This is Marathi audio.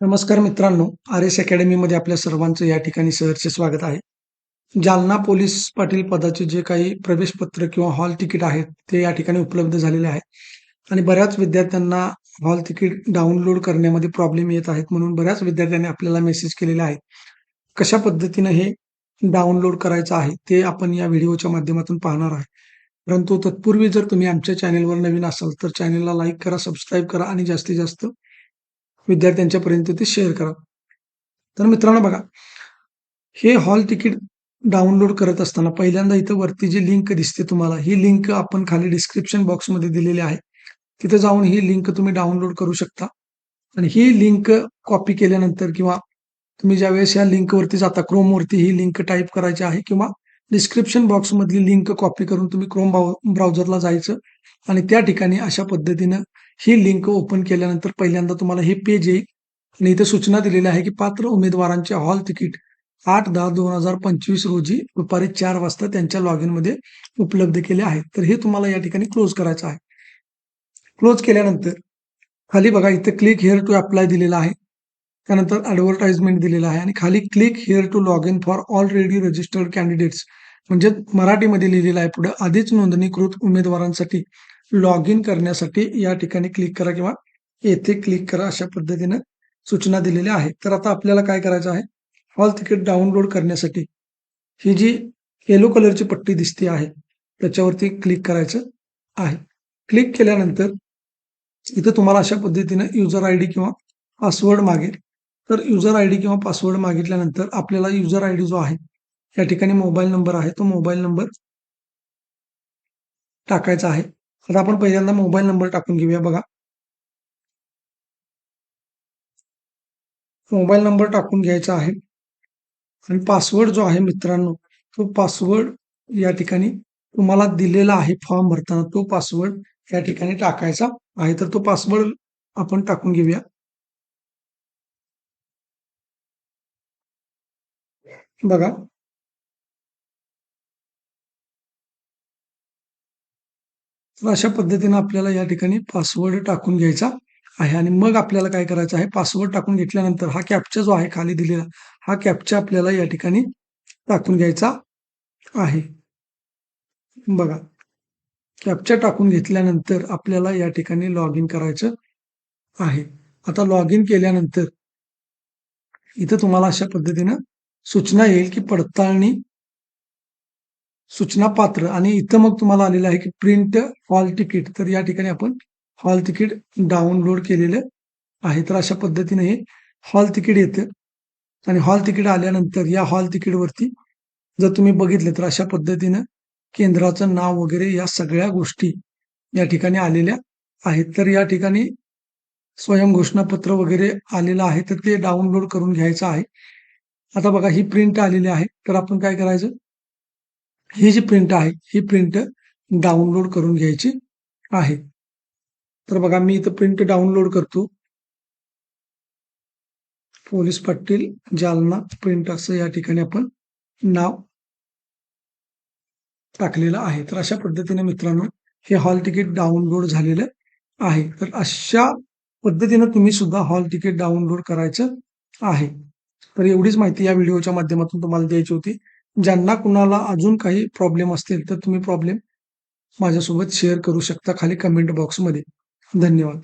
नमस्कार मित्रांनो आर एस अकॅडमीमध्ये आपल्या सर्वांचं या ठिकाणी सहर्ष स्वागत आहे. जालना पोलीस पाटील पदाचे जे काही प्रवेश पत्र किंवा हॉल तिकीट आहेत ते या ठिकाणी उपलब्ध झालेले आहे आणि बऱ्याच विद्यार्थ्यांना हॉल तिकीट डाउनलोड करण्यामध्ये प्रॉब्लेम येत आहेत म्हणून बऱ्याच विद्यार्थ्यांनी आपल्याला मेसेज केलेले आहे. कशा पद्धतीनं हे डाउनलोड करायचं आहे ते आपण या व्हिडिओच्या माध्यमातून पाहणार आहे. परंतु तत्पूर्वी जर तुम्ही आमच्या चॅनेलवर नवीन असाल तर चॅनेलला लाईक करा सबस्क्राईब करा आणि जास्तीत जास्त विद्यार्थ्यांच्या पर्यंत ते शेअर करा. तर मित्रांनो बघा हे हॉल तिकीट डाउनलोड करत असताना पहिल्यांदा इथं वरती जी लिंक दिसते तुम्हाला ही लिंक आपण खाली डिस्क्रिप्शन बॉक्समध्ये दिलेली आहे. तिथे जाऊन ही लिंक तुम्ही डाउनलोड करू शकता. आणि ही लिंक कॉपी केल्यानंतर किंवा तुम्ही ज्यावेळेस या लिंकवरती जाता क्रोमवरती ही लिंक टाईप करायची आहे किंवा डिस्क्रिप्शन बॉक्समधली लिंक कॉपी करून तुम्ही क्रोम ब्राउझरला जायचं आणि त्या ठिकाणी अशा पद्धतीनं ही लिंक ओपन केल्यानंतर पहिल्यांदा तुम्हाला हे पेज येईल. आणि इथे सूचना दिलेली आहे की पात्र उमेदवारांचे हॉल तिकीट आठ दहा दोन हजार पंचवीस रोजी दुपारी चार वाजता त्यांच्या लॉग इनमध्ये उपलब्ध केले आहेत. तर हे तुम्हाला या ठिकाणी क्लोज करायचं आहे. क्लोज केल्यानंतर खाली बघा इथे क्लिक हेअर टू अप्लाय दिलेला आहे. त्यानंतर ऍडव्हर्टाइजमेंट दिलेलं आहे आणि खाली click here to log in for already registered candidates म्हणजे मराठीमध्ये लिहिलेलं आहे. पुढे आधीच नोंदणीकृत उमेदवारांसाठी लॉग इन करण्यासाठी या ठिकाणी क्लिक करा किंवा येथे क्लिक करा अशा पद्धतीनं सूचना दिलेल्या आहेत. तर आता आपल्याला काय करायचं आहे? हॉल तिकीट डाउनलोड करण्यासाठी ही जी येलो कलरची पट्टी दिसते आहे त्याच्यावरती क्लिक करायचं आहे. क्लिक केल्यानंतर इथं तुम्हाला अशा पद्धतीनं युजर आय डी किंवा पासवर्ड मागेल. तर युजर आय डी किंवा पासवर्ड मागितल्यानंतर आपल्याला युजर आय डी जो आहे या ठिकाणी मोबाईल नंबर आहे. तो मोबाईल नंबर टाकायचा आहे. आता आपण पहिल्यांदा मोबाईल नंबर टाकून घेऊया बघा. मोबाईल नंबर टाकून घ्यायचा आहे. आणि पासवर्ड जो आहे मित्रांनो तो पासवर्ड या ठिकाणी तुम्हाला दिलेला आहे फॉर्म भरताना. तो पासवर्ड या ठिकाणी टाकायचा आहे. तर तो पासवर्ड आपण टाकून घेऊया. बघा. तर अशा पद्धतीने आपल्याला या ठिकाणी पासवर्ड टाकून घ्यायचा आहे. आणि मग आपल्याला काय करायचं आहे? पासवर्ड टाकून घेतल्यानंतर हा कॅप्चा जो आहे खाली दिलेला हा कॅप्चा आपल्याला या ठिकाणी टाकून घ्यायचा आहे. बघा कॅप्चा टाकून घेतल्यानंतर आपल्याला या ठिकाणी लॉग इन करायचं आहे. आता लॉग इन केल्यानंतर इथं तुम्हाला अशा पद्धतीनं सूचना येईल की पडताळणी सूचना पात्र आणि इथं मग तुम्हाला आलेलं आहे की प्रिंट हॉल तिकीट तर या ठिकाणी आपण हॉल तिकीट डाउनलोड केलेलं आहे. तर अशा पद्धतीने हे हॉल तिकीट येतं. आणि हॉल तिकीट आल्यानंतर या हॉल तिकीटवरती जर तुम्ही बघितलं तर अशा पद्धतीनं केंद्राचं नाव वगैरे या सगळ्या गोष्टी या ठिकाणी आलेल्या आहेत. तर या ठिकाणी स्वयं घोषणापत्र वगैरे आलेलं आहे. तर ते डाउनलोड करून घ्यायचं आहे. आता बघा ही प्रिंट आलेली आहे. तर आपण काय करायचं? ही जी प्रिंट आहे ही प्रिंट डाउनलोड करून घ्यायची आहे. तर बघा मी इथं प्रिंट डाउनलोड करतो. पोलीस पाटील जालना प्रिंट असं या ठिकाणी आपण नाव टाकलेलं आहे. तर अशा पद्धतीने मित्रांनो हे हॉल तिकीट डाउनलोड झालेलं आहे. तर अशा पद्धतीनं तुम्ही सुद्धा हॉल तिकीट डाउनलोड करायचं आहे. तर एवढीच माहिती या व्हिडिओच्या माध्यमातून तुम्हाला द्यायची होती. ज्यांना कुणाला अजून काही प्रॉब्लेम असतील तर तुम्ही प्रॉब्लेम माझ्यासोबत शेअर करू शकता खाली कमेंट बॉक्समध्ये धन्यवाद.